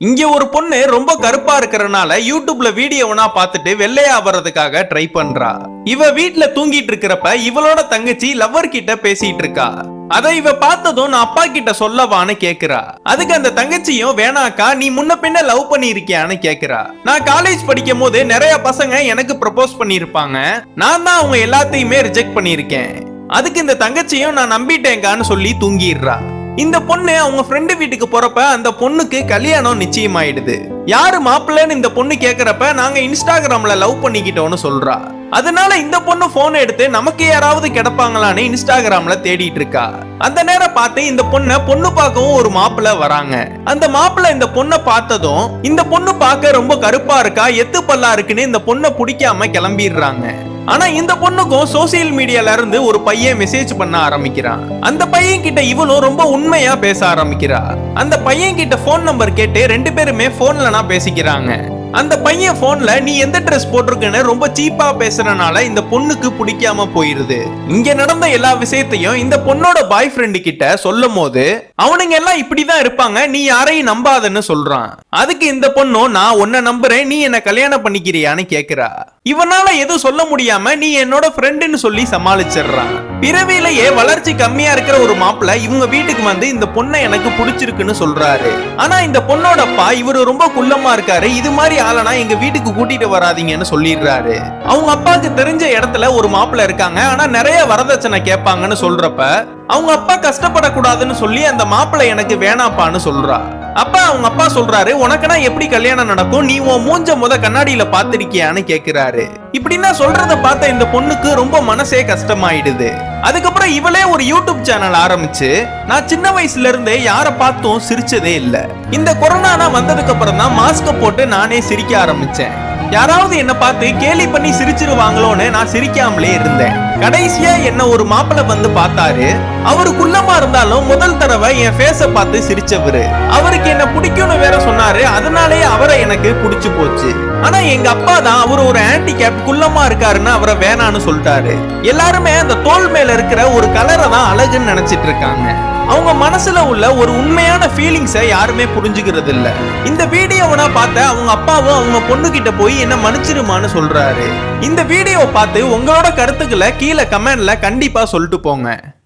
இங்க ஒரு பொண்ணு ரொம்ப கருப்பா இருக்கறனால யூடியூப்ல வீடியோவனா பார்த்துட்டு வெள்ளையா வர்றதுக்காக ட்ரை பண்றா. இவ வீட்ல தூங்கிட்டு இருக்கிறப்ப இவளோட தங்கச்சி லவ்வர் கிட்ட பேசிட்டு இருக்கா. அதை இவ பார்த்ததும் நான் அப்பா கிட்ட சொல்லவான்னு கேக்குறா. அதுக்கு அந்த தங்கச்சியும் வேணாக்கா நீ முன்ன பின்ன லவ் பண்ணிருக்கியான்னு கேக்குறா. நான் காலேஜ் படிக்கும் போது நிறைய பசங்க எனக்கு ப்ரப்போஸ் பண்ணிருப்பாங்க நான் தான் அவங்க எல்லாத்தையுமே ரிஜெக்ட் பண்ணிருக்கேன் அதுக்கு இந்த தங்கச்சியும் நான் நம்பிட்டேங்கான்னு சொல்லி தூங்கிடுறா. இந்த பொண்ணு அவங்க ஃப்ரெண்டு வீட்டுக்கு போறப்ப அந்த பொண்ணுக்கு கல்யாணம் நிச்சயமாயிடுது. யாரு மாப்பிள்ளைன்னு இந்த பொண்ணு கேக்குறப்ப நாங்க இன்ஸ்டாகிராம்ல லவ் பண்ணிக்கிட்டோம்னு சொல்றா. அதனால இந்த பொண்ணு போன் எடுத்து நமக்கு யாராவது கிடப்பாங்களான்னு இன்ஸ்டாகிராம்ல தேடிட்டு இருக்கா. அந்த நேரம் பார்த்து இந்த பொண்ணை பொண்ணு பார்க்கவும் ஒரு மாப்பிள்ள வராங்க. அந்த மாப்பிள்ள இந்த பொண்ணை பார்த்ததும் இந்த பொண்ணு பார்க்க ரொம்ப கருப்பா இருக்கா எத்து பல்லா இருக்குன்னு இந்த பொண்ணை பிடிக்காம கிளம்பிடுறாங்க. ஆனா இந்த பொண்ணுக்கும் சோசியல் மீடியால இருந்து ஒரு பையன் மெசேஜ் பண்ண ஆரம்பிக்கிறான். அந்த பையன் கிட்ட இவளும் ரொம்ப உண்மையா பேச ஆரம்பிக்கிறா அந்த பையன் கிட்ட ஃபோன் நம்பர் கேட்டு ரெண்டு பேருமே போன்லனா பேசிக்கிறாங்க. அந்த பையன் போன்ல நீ எந்த ட்ரெஸ் போட்டிருக்கன்னு ரொம்ப சீப்பா பேசுறனால இந்த பொண்ணுக்கு பிடிக்காம போயிருது. இங்க நடந்த எல்லா விஷயத்தையும் இந்த பொண்ணோட பாய் ஃப்ரெண்டு கிட்ட சொல்லும் போது அவனுங்க எல்லாம் இப்படிதான் இருப்பாங்க நீ யாரையும் நம்பாதன்னு சொல்றான். அதுக்கு இந்த பொண்ணும் நான் உன்னை நம்புறேன் நீ என்ன கல்யாணம் பண்ணிக்கிறியான்னு கேக்குறா. இவனால எதுவும் சொல்ல முடியாம நீ என்னோட ஃப்ரெண்டுன்னு சொல்லி சமாளிச்சிடுறான். பிறவிலேயே வளர்ச்சி கம்மியா இருக்கிற ஒரு மாப்பிள்ள இவங்க வீட்டுக்கு வந்து இந்த பொண்ணை எனக்கு பிடிச்சிருக்குன்னு சொல்றாரு. ஆனா இந்த பொண்ணோட அப்பா இவரு ரொம்ப குள்ளமா இருக்காரு. இது மாதிரி ஆளனா எங்க வீட்டுக்கு கூட்டிட்டு வராதீங்கன்னு சொல்லிடுறாரு. அவங்க அப்பாவுக்கு தெரிஞ்ச இடத்துல ஒரு மாப்பிள்ள இருக்காங்க. ஆனா நிறைய வரதட்சணை கேட்பாங்கன்னு சொல்றப்ப அவங்க அப்பா கஷ்டப்படக்கூடாதுன்னு சொல்லி அந்த மாப்பிள்ள எனக்கு வேணாப்பான்னு சொல்றா. அப்பா அவங்க அப்பா சொல்றாரு உனக்குனா எப்படி கல்யாணம் நடக்கும்? நீ உன் மூஞ்ச முத கண்ணாடியில பாத்திருக்கியான்னு கேக்குறாரு. இப்படின்னா சொல்றத பார்த்த இந்த பொண்ணுக்கு ரொம்ப மனசே கஷ்டமாயிடுது. அதுக்கப்புறம் இவளே ஒரு யூடியூப் சேனல் ஆரம்பிச்சு நான் சின்ன வயசுல இருந்தே யார பார்த்தும் சிரிச்சதே இல்ல. இந்த கொரோனா வந்ததுக்கு அப்புறம் தான் மாஸ்க போட்டு நானே சிரிக்க ஆரம்பிச்சேன். யாராவது என்ன பார்த்து கேலி பண்ணி சிரிச்சிருவாங்களோன்னு நான் சிரிக்காமலே இருந்தேன். கடைசியா என்ன ஒரு மாப்பிள்ளை வந்து பார்த்தாரு? அவரு குள்ளமா இருந்தாலும் முதல் தடவை என் ஃபேஸ பார்த்து சிரிச்சவரு. அவருக்கு என்ன பிடிக்கும்னு வேற சொன்னாரு. அதனாலேயே அவரை எனக்கு பிடிச்சு போச்சு. ஆனா எங்க அப்பா தான் அவர் ஒரு ஹேண்டிகேப் குள்ளமா இருக்காருன்னு அவரை வேணான்னு சொல்லிட்டாரு. எல்லாருமே அந்த தோல் மேல இருக்கிற ஒரு கலரை தான் அழகுன்னு நினைச்சிட்டு இருக்காங்க. அவங்க மனசுல உள்ள ஒரு உண்மையான ஃபீலிங்ஸை யாருமே புரிஞ்சுக்கிறது இல்ல இந்த வீடியோவை பார்த்த அவங்க அப்பாவும் அவங்க பொண்ணு கிட்ட போய் என்ன மன்னிச்சிருமான்னு சொல்றாரு. இந்த வீடியோவை பார்த்து உங்களோட கருத்துக்களை கீழே கமெண்ட்ல கண்டிப்பா சொல்லிட்டு போங்க.